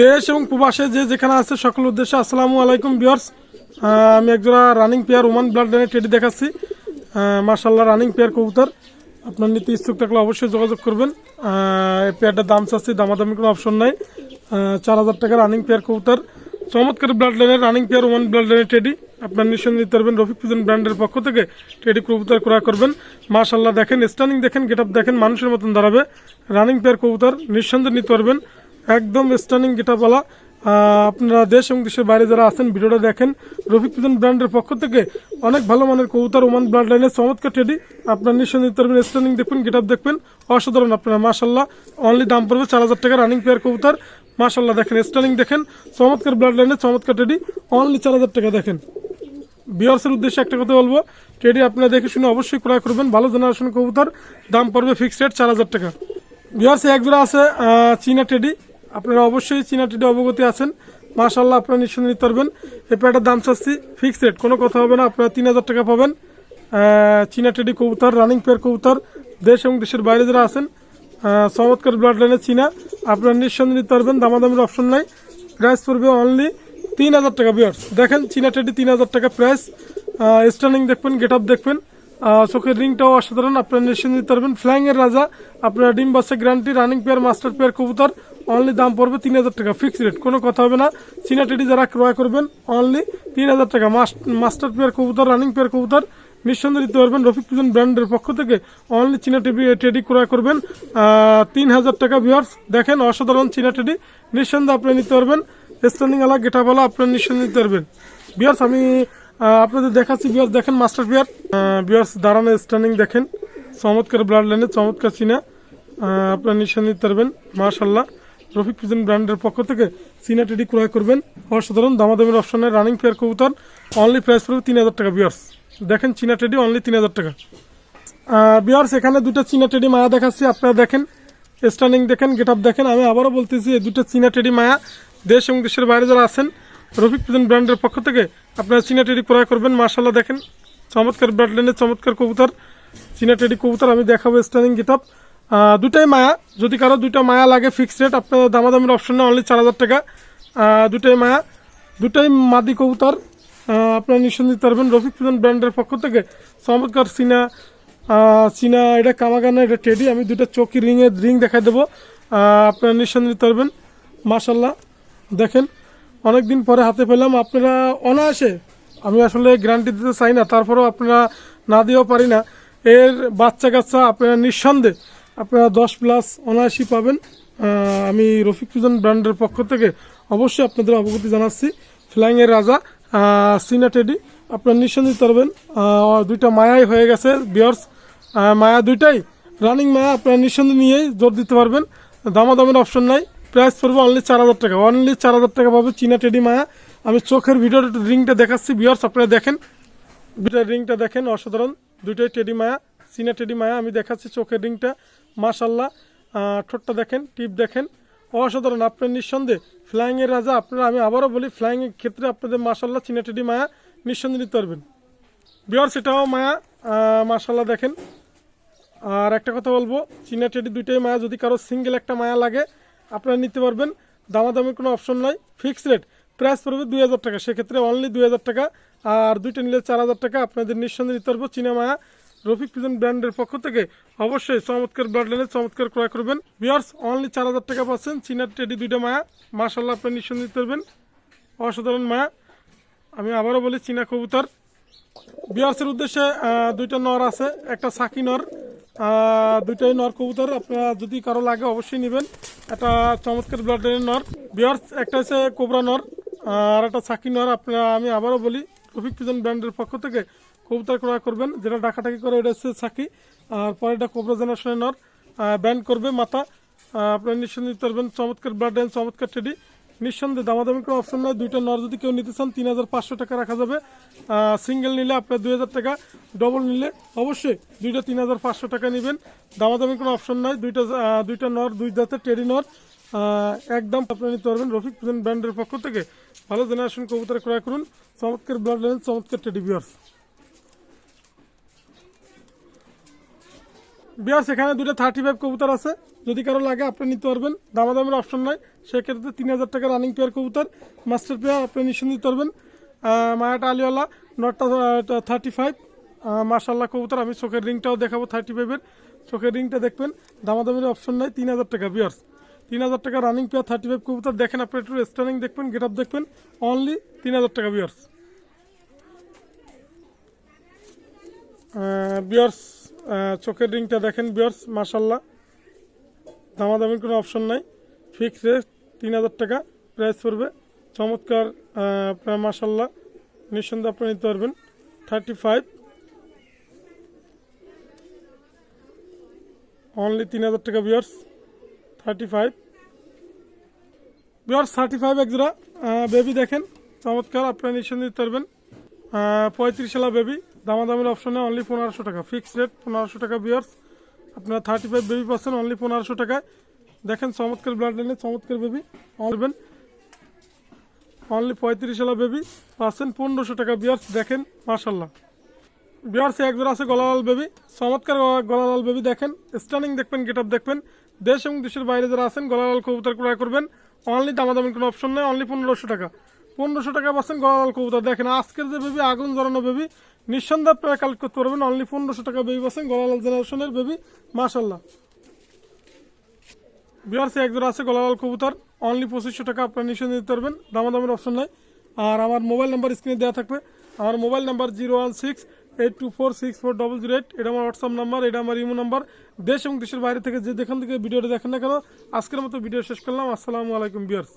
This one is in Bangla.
দেশ এবং প্রবাসে যে যেখানে আছে, সকল উদ্দেশ্যে আসসালামু আলাইকুম বিয়ার্স আমি একজোড়া রানিং পেয়ার ওমান ব্লাড লাইনের টেডি দেখাচ্ছি। মার্শাল্লাহ রানিং পেয়ার কবুতর। আপনার নিতে ইচ্ছুক থাকলে অবশ্যই যোগাযোগ করবেন। পেয়ারটার দাম চাচ্ছি, দামাদামি কোনো অপশন নাই। চার হাজার টাকা রানিং পেয়ার কবুতর। চমৎকার ব্লাড লাইনের রানিং পেয়ার ওমান ব্লাড লাইনের টেডি আপনার নিঃসন্দেহে নিতে পারবেন রফিক পিজন ব্র্যান্ডের পক্ষ থেকে টেডি কবুতর ক্রয় করবেন। মার্শাল্লাহ দেখেন স্টানিং দেখেন গেট দেখেন, মানুষের মতন দাঁড়াবে। রানিং পেয়ার কবুতর, নিঃসন্দেহে নিতে পারবেন। একদম স্টানিং গেটা বলা আপনারা দেশ এবং দেশের বাইরে যারা আছেন, ভিডিওটা দেখেন। রফিক পিজন ব্র্যান্ডের পক্ষ থেকে অনেক ভালো মানের কবুতর ওমান ব্লাড লাইনের চমৎকার টেডি আপনার নিঃসন্দেহে পারবেন স্টানিং দেখবেন গেট দেখবেন। অসাধারণ আপনারা মার্শাল্লাহ অনলি দাম পড়বে চার হাজার টাকা রানিং পেয়ার কবুতর। মার্শাল্লাহ দেখেন স্টানিং দেখেন। চমৎকার ব্লাড লাইনের চমৎকার টেডি অনলি চার হাজার টাকা দেখেন। বিয়ার্সের উদ্দেশ্যে একটা কথা বলব। টেডি আপনারা দেখে শুনে অবশ্যই ক্রয় করবেন। ভালো জেনারেশন কবুতর। দাম পড়বে ফিক্সড রেট চার হাজার টাকা। বিয়ার্সে একজোড়া আছে চীনা টেডি আপনারা অবশ্যই চীনা টেডি অবগতি আছেন। মাশাল্লাহ আপনারা নিঃসন্দেহে নিতে পারবেন। এই প্যাটার দাম চাচ্ছি ফিক্সড রেট কোনো কথা হবে না, আপনারা তিন হাজার টাকা পাবেন। চীনা টেডি কবুতর রানিং পেয়ার কবুতর, দেশ এবং দেশের বাইরে যারা আছেন চমৎকার ব্লাড লাইনের চীনা, আপনারা নিঃসন্দেহে নিতে পারবেন, দামাদামির অপশন নাই। প্রাইস পড়বে অনলি তিন হাজার টাকা বিয়ার্স দেখেন চীনা টেডি তিন হাজার টাকা প্রাইস স্টার্নিং দেখবেন গেট আপ দেখবেন চোখের রিংটাও অসাধারণ, আপনারা নিশ্চিন্ত নিতে পারবেন। ফ্ল্যাংয়ের রাজা, আপনারা ডিম বাসে guarantee running pair master pair কবুতর অনলি দাম পড়বে তিন হাজার টাকা। ফিক্স রেট কোনো কথা হবে না। চীনা টেডি যারা ক্রয় করবেন অনলি তিন হাজার টাকা। মাস্টার পেয়ার কবুতর রানিং পেয়ার কবুতর নিঃসন্দেহে দিতে পারবেন। রফিক পুজন ব্র্যান্ডের পক্ষ থেকে অনলি চীনা টেডি টেডি ক্রয় করবেন। তিন হাজার টাকা ভিওর্স দেখেন, অসাধারণ চীনা টেডি নিঃসন্দেহে আপনি নিতে পারবেন। স্ট্যান্ডিং আলা গেটাবালা আপনার নিঃসন্দেহে নিতে পারবেন। বিয়ার্স আমি আপনাদের দেখাচ্ছি বিয়ার্স দেখেন মাস্টার বিয়ার বিয়ার্স দাঁড়ানো স্ট্যান্ডিং দেখেন। চমৎকার ব্লাড লাইনে চমৎকার চীনা আপনার নিঃসন্দেহে নিতে পারবেন মার্শাল্লাহ রফিক পিজন ব্র্যান্ডের পক্ষ থেকে চীনা টেডি ক্রয় করবেন। অসাধারণ দামাদামের অপশনে রানিং পেয়ার কবুতর অনলি প্রাইস পড়বে তিন হাজার টাকা বিয়ার্স দেখেন চীনা টেডি অনলি তিন হাজার টাকা। বিয়ার্স এখানে দুটো চীনা টেডি মায়া দেখাচ্ছি, আপনারা দেখেন। স্ট্যান্ডিং দেখেন গেট আপ দেখেন। আমি আবারও বলতেছি, এই দুটো চীনা টেডি মায়া দেশ এবং দেশের বাইরে যারা আছেন রফিক পিজন ব্র্যান্ডের পক্ষ থেকে আপনারা চীনা টেডি ক্রয় করবেন। মার্শাল্লাহ দেখেন, চমৎকার ব্র্যান্ডের চমৎকার কবুতর। চীনা টেডি কবুতর, আমি দেখাবো স্ট্যান্ডিং গেট আপ দুটাই মায়া। যদি কারও দুটো মায়া লাগে ফিক্সড রেট আপনার দামাদামির অপশনে অনলি চার হাজার টাকা। দুটাই মায়া। দুটাই মাদি কবুতর। আপনারা নিঃসন্দেহে দিতে পারবেন। রফিক পিজন ব্র্যান্ডের পক্ষ থেকে। চমৎকার আহ, চীনা এটা কামাগানা এটা টেডি আমি দুটো চকি রিংয়ের রিং দেখাই দেবো। আপনারা নিঃসন্দেহে দিতে পারবেন। মাশাল্লাহ দেখেন অনেক দিন পরে হাতে পেলাম। আপনারা অনায়াসে আমি আসলে গ্যারান্টি দিতে চাই না তারপরেও আপনারা না দিয়েও পারি না। এর বাচ্চা কাচ্চা আপনারা নিঃসন্দেহে আপনারা দশ প্লাস অনায়াসই পাবেন। আমি রফিক পিজন ব্র্যান্ডের পক্ষ থেকে অবশ্যই আপনাদের অবগতি জানাচ্ছি। ফ্লাইংয়ের রাজা সিনা টেডি আপনারা নিঃসন্দেহে আহ, দুইটা মায়াই হয়ে গেছে বিয়ার্স মায়া দুইটাই। রানিং মায়া আপনারা নিঃসন্দেহে নিয়েই জোর দিতে পারবেন। দামাদামের অপশন নাই। প্রাইস পড়বে অনলি চার হাজার টাকা। অনলি চার হাজার টাকা পাবে চীনা টেডি মায়া। আমি চোখের ভিডিওর রিংটা দেখাচ্ছি বিয়ার্স আপনারা দেখেন। দুইটা রিংটা দেখেন অসাধারণ। দুইটাই টেডি মায়া। চীনা টেডি মায়া, আমি দেখাচ্ছি চোখের রিংটা। মাশাল্লাহ ঠোঁটটা দেখেন, টিপ দেখেন। অসাধারণ, আপনার নিঃসন্দেহে। ফ্লাইংয়ের রাজা, আপনারা, আমি আবারও বলি, ফ্লাইংয়ের ক্ষেত্রে আপনাদের মাশাল্লাহ চীনা টেডি মায়া নিঃসন্দেহে নিতে পারবেন। বিয়ার্স সেটাও মায়া মাশাল্লাহ দেখেন। আর একটা কথা বলব চীনা টেডি দুইটাই মায়া, যদি কারও সিঙ্গেল একটা মায়া লাগে, আপনারা নিতে পারবেন। দামাদামির কোনো অপশন নাই। ফিক্সড রেট প্রাইস পড়বে দুই হাজার টাকা। সেক্ষেত্রে অনলি দুই হাজার টাকা, আর দুইটা নিলে চার হাজার টাকা, আপনাদের নিঃসন্দেহে নিতে পারব চীনা মায়া। রফিক পিজন ব্র্যান্ডের পক্ষ থেকে অবশ্যই চমৎকার লাইনের চমৎকার ক্রয় করবেন। বিয়ার্স অনলি চার হাজার টাকা পাচ্ছেন। চীনার টেডি দুইটা মায়া। মার্শাল্লাহ আপনার নিঃসন্দেহে করবেন অসাধারণ মায়া। আমি আবারও বলি, চীনা কবুতর। বিয়ার্সের উদ্দেশ্যে দুইটা নর আছে। একটা সাকি নর। দুইটাই নর কবুতর। আপনারা যদি কারও লাগে অবশ্যই নেবেন। একটা চমৎকার ব্লাডের নর। বিয়ার্স একটা হচ্ছে কোবরা নর। আর একটা সাকি নর। আপনারা, আমি আবারও বলি, রফিক পিজন ব্র্যান্ডের পক্ষ থেকে কবুতর ক্রয় করবেন, যেটা ডাকাটাকি করে ওটা হচ্ছে সাকি, আর পরেরটা কোবরা জেনারেশনের নর ব্যান্ড করবে মাথা আপনার নিঃসন্দেহে নিতে পারবেন, চমৎকার ব্লাড চমৎকার টেডি নিঃসন্দেহে দামাদামি কোনো অপশন নয় দুইটা নর যদি কেউ নিতে চান, তিন হাজার পাঁচশো টাকা রাখা যাবে। সিঙ্গেল নিলে আপনার দুই হাজার টাকা ডবল নিলে অবশ্যই দুইটা তিন হাজার পাঁচশো টাকা নেবেন। দামাদামি কোনো অপশন নয় দুইটা দুইটা নর, দুই দাঁতের টেডি নর একদম আপনারা নিতে পারবেন রফিক ব্র্যান্ডের পক্ষ থেকে। ভালো জেনারেশন কবুতর ক্রয় করুন, চমৎকার ব্লাড লাইন চমৎকার টেডি বিয়ার্স বিয়ার্স, এখানে দুটো থার্টি ফাইভ কবুতর আছে। যদি কারও লাগে, আপনি নিতে পারবেন। দামাদামের অপশন নাই। সেক্ষেত্রে তিন হাজার টাকা রানিং পেয়ার কবুতর মাস্টার পেয়ার আপনি নিশ্চয় নিতে পারবেন। মায়াটা আলিওয়ালা, নটটা থার্টি ফাইভ মার্শাল্লাহ কবুতর, আমি চোখের রিংটাও দেখাবো থার্টি ফাইভের চোখের রিংটা দেখবেন, দামাদামের অপশন নাই, তিন হাজার টাকা বিয়ার্স। তিন হাজার টাকা রানিং পেয়ার থার্টি ফাইভ কবুতর, দেখেন আপনি একটু স্টার্নিং দেখবেন গেট আপ দেখবেন অনলি তিন হাজার টাকা বিয়ার্স। বিয়ার্স চোখের রিংটা দেখেন বিয়ার্স মার্শাল্লাহ দামাদামির কোনো অপশন নাই। ফিক্স রেট তিন হাজার টাকা প্রাইস পড়বে। চমৎকার মার্শাল্লাহ নিঃসন্দেহে আপনি নিতে পারবেন। থার্টি ফাইভ অনলি তিন হাজার টাকা bears thirty five bears thirty five এক জোড়া। বেবি দেখেন, চমৎকার, আপনারা নিঃসন্দেহে নিতে পারবেন। পঁয়ত্রিশ সালা বেবি দামাদামের অপশনে অনলি পনেরোশো টাকা। ফিক্স রেট পনেরোশো টাকা বিয়ার্স আপনারা থার্টি ফাইভ বেবি পাচ্ছেন অনলি পনেরোশো টাকায়। দেখেন, চমৎকার ব্লাড লাইনে চমৎকার বেবি অনবেন অনলি পঁয়ত্রিশ সালা বেবি পাচ্ছেন, পনেরোশো টাকা বিয়ার্স দেখেন মার্শাল্লাহ বিয়ার্স একজন আছে গলালাল বেবি চমৎকার গলালাল বেবি দেখেন। স্টানিং দেখবেন গেট আপ দেখবেন। দেশ এবং দেশের বাইরে যারা আছেন, গলালাল কবুতর ক্রয় করবেন। অনলি দামাদামের কোনো অপশন নেই অনলি পনেরোশো টাকা। পনেরোশো টাকা পাচ্ছেন গলালাল কবুতর। দেখেন, আজকের যে বেবি আগুন জ্বালানো বেবি নিঃসন্দেহে আপনারা কালেক্ট করতে পারবেন। অনলি পনেরোশো টাকা বেবি পাচ্ছেন গলালাল জেনারেশনের বেবি মাশাল্লাহ বিহার সে একজন আছে গলালাল কবুতর। অনলি পঁচিশশো টাকা আপনারা নিশ্চয় নিতে পারবেন। দামাদামের অপশন নাই। আর আমার মোবাইল নাম্বার স্ক্রিনে দেওয়া থাকবে। আমার mobile number zero one six eight two four six four double zero eight এটা আমার হোয়াটসঅ্যাপ নাম্বার এটা আমার ইমো নাম্বার দেশ এবং দেশের বাইরে থেকে যে যেখান থেকে ভিডিওটা দেখেন না কেন, আজকের মতো ভিডিও শেষ করলাম। আসসালামু আলাইকুম বিয়ার্স